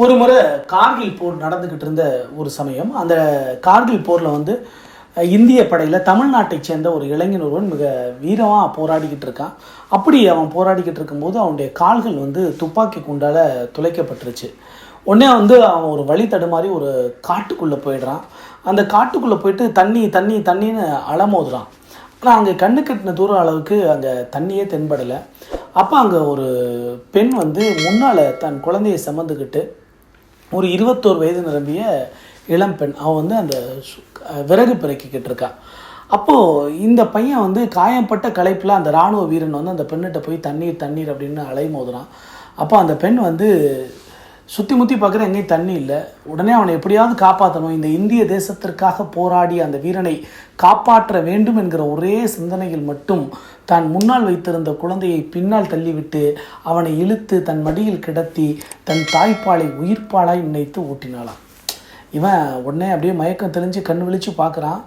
ஒரு முறை கார்கில் போர் நடந்துக்கிட்டு இருந்த ஒரு சமயம் அந்த கார்கில் போரில் வந்து இந்திய படையில் தமிழ்நாட்டை சேர்ந்த ஒரு இளைஞன் ஒருவன் மிக வீரமாக போராடிக்கிட்டு இருக்கான். அப்படி அவன் போராடிக்கிட்டு இருக்கும்போது அவனுடைய கால்கள் வந்து துப்பாக்கி குண்டால் துளைக்கப்பட்டுருச்சு. உடனே வந்து அவன் ஒரு வழி தடுமாறி ஒரு காட்டுக்குள்ளே போயிடுறான். அந்த காட்டுக்குள்ளே போயிட்டு தண்ணி தண்ணி தண்ணின்னு அலமோதுறான். ஆனால் அங்கே கண்ணு கட்டின தூரம் அளவுக்கு அங்கே தண்ணியே தென்படலை. அப்போ அங்கே ஒரு பெண் வந்து முன்னால் தன் குழந்தையை சுமந்துக்கிட்டு ஒரு இருபத்தோரு வயது நிரம்பிய இளம் பெண். அவன் வந்து அந்த சு- விறகு பிறக்கிக்கிட்டு இருக்கான் அப்போது இந்த பையன் வந்து காயம்பட்ட களைப்பில் அந்த இராணுவ வீரன் வந்து அந்த பெண்ணிட்ட போய் தண்ணீர் தண்ணீர் அப்படின்னு அலைமோதுறான். அப்போ அந்த பெண் வந்து சுற்றி முற்றி பார்க்குற எங்கேயும் தண்ணி இல்லை. உடனே அவனை எப்படியாவது காப்பாற்றணும் இந்த இந்திய தேசத்திற்காக போராடி அந்த வீரனை காப்பாற்ற வேண்டும் என்கிற ஒரே சிந்தனையில் மட்டும் தான் முன்னால் வைத்திருந்த குழந்தையை பின்னால் தள்ளிவிட்டு அவனை இழுத்து தன் மடியில் கிடத்தி தன் தாய்ப்பாலை உயிர்ப்பாலாய் நினைத்து ஊட்டினாளாம் இவன் உடனே அப்படியே மயக்கம் தெளிஞ்சு கண் விழித்து பார்க்குறான்.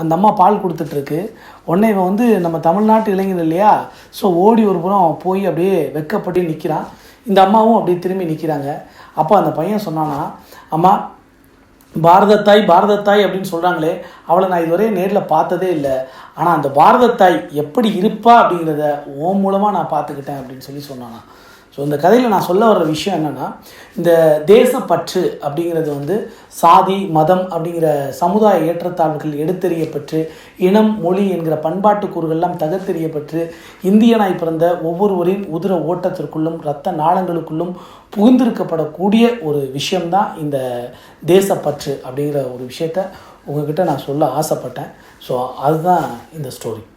அந்த அம்மா பால் கொடுத்துட்ருக்கு. உடனே இவன் வந்து நம்ம தமிழ்நாட்டு இளைஞன் இல்லையா? ஸோ ஓடி ஒரு புறம் போய் அப்படியே வெக்கப்பட்டு நிற்கிறான் இந்த அம்மாவும் அப்படியே திரும்பி நிற்கிறாங்க அப்போ அந்த பையன் சொன்னான்னா அம்மா பாரதத்தாய் பாரதத்தாய் அப்படின்னு சொல்கிறாங்களே அவளை நான் இதுவரை நேரில் பார்த்ததே இல்லை. ஆனால் அந்த பாரதத்தாய் எப்படி இருப்பா அப்படிங்கிறத ஓ மூலமாக நான் பார்த்துக்கிட்டேன் அப்படின்னு சொல்லி சொன்னானா. ஸோ இந்த கதையில் நான் சொல்ல வர்ற விஷயம் என்னென்னா இந்த தேசப்பற்று அப்படிங்கிறது வந்து சாதி மதம் அப்படிங்கிற சமுதாய ஏற்றத்தாழ்வுகள் எடுத்தெறியப்பட்டு இனம் மொழி என்கிற பண்பாட்டு கூறுகள்லாம் தகர்த்தெறியப்பட்டு இந்தியனாய் பிறந்த ஒவ்வொருவரின் உதிர ஓட்டத்திற்குள்ளும் இரத்த நாளங்களுக்குள்ளும் புகுந்திருக்கப்படக்கூடிய ஒரு விஷயம்தான் இந்த தேசப்பற்று அப்படிங்கிற ஒரு விஷயத்த உங்ககிட்ட நான் சொல்ல ஆசைப்பட்டேன். ஸோ அதுதான் இந்த ஸ்டோரி